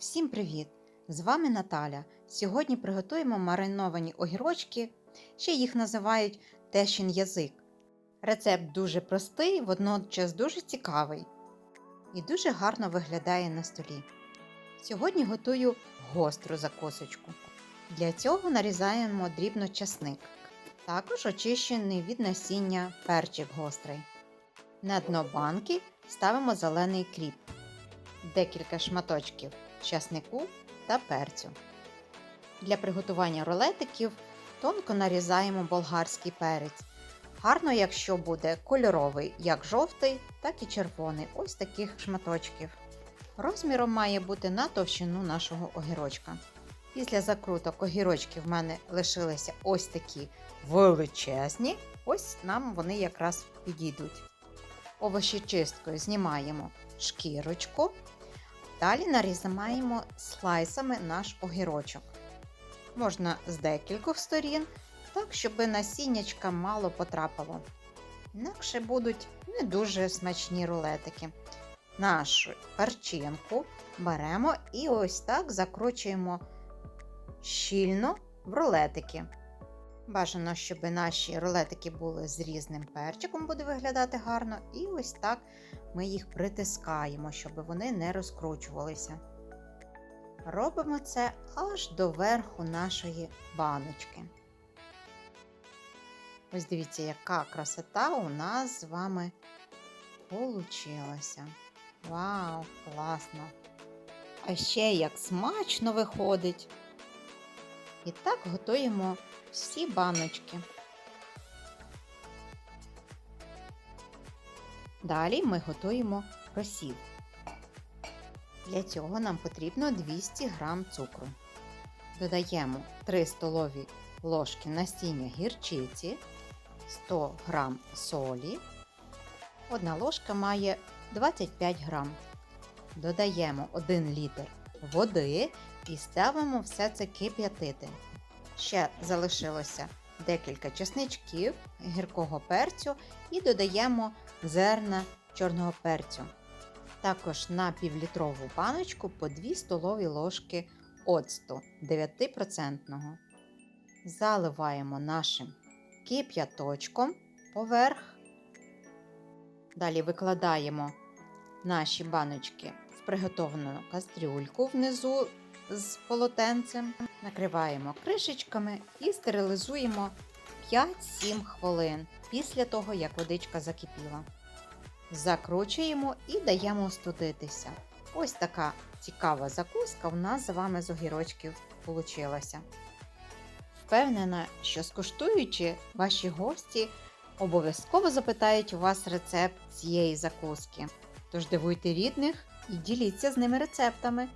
Всім привіт! З вами Наталя. Сьогодні приготуємо мариновані огірочки, ще їх називають тещин язик. Рецепт дуже простий, водночас дуже цікавий і дуже гарно виглядає на столі. Сьогодні готую гостру закусочку. Для цього нарізаємо дрібно часник, також очищений від насіння перчик гострий. На дно банки ставимо зелений кріп, декілька шматочків часнику та перцю. Для приготування рулетиків тонко нарізаємо болгарський перець. Гарно, якщо буде кольоровий, як жовтий, так і червоний, ось таких шматочків. Розміром має бути на товщину нашого огірочка. Після закруток огірочки в мене лишилися ось такі величезні, ось нам вони якраз підійдуть. Овощечисткою знімаємо шкірочку, далі нарізаємо слайсами наш огірочок. Можна з декількох сторін, так, щоб насіннячка мало потрапило. Інакше будуть не дуже смачні рулетики. Нашу перчинку беремо і ось так закручуємо щільно в рулетики. Бажано, щоб наші рулетики були з різним перчиком, буде виглядати гарно. І ось так ми їх притискаємо, щоб вони не розкручувалися. Робимо це аж до верху нашої баночки. Ось дивіться, яка красота у нас з вами получилася. Вау, класно! А ще як смачно виходить! І так готуємо всі баночки. Далі ми готуємо просів. Для цього нам потрібно 200 г цукру. Додаємо 3 столові ложки насіння гірчиці, 100 г солі. Одна ложка має 25 г. Додаємо 1 літр води і ставимо все це кип'ятити. Ще залишилося декілька чесничків, гіркого перцю і додаємо зерна чорного перцю. Також на півлітрову баночку по 2 столові ложки оцту 9%. Заливаємо нашим кип'яточком поверх. Далі викладаємо наші баночки в приготовлену кастрюльку внизу з полотенцем, накриваємо кришечками і стерилізуємо 5-7 хвилин після того, як водичка закипіла. Закручуємо і даємо остудитися. Ось така цікава закуска в нас з вами з огірочків получилася. Впевнена, що скуштуючи, ваші гості обов'язково запитають у вас рецепт цієї закуски. Тож дивуйте рідних і діліться з ними рецептами.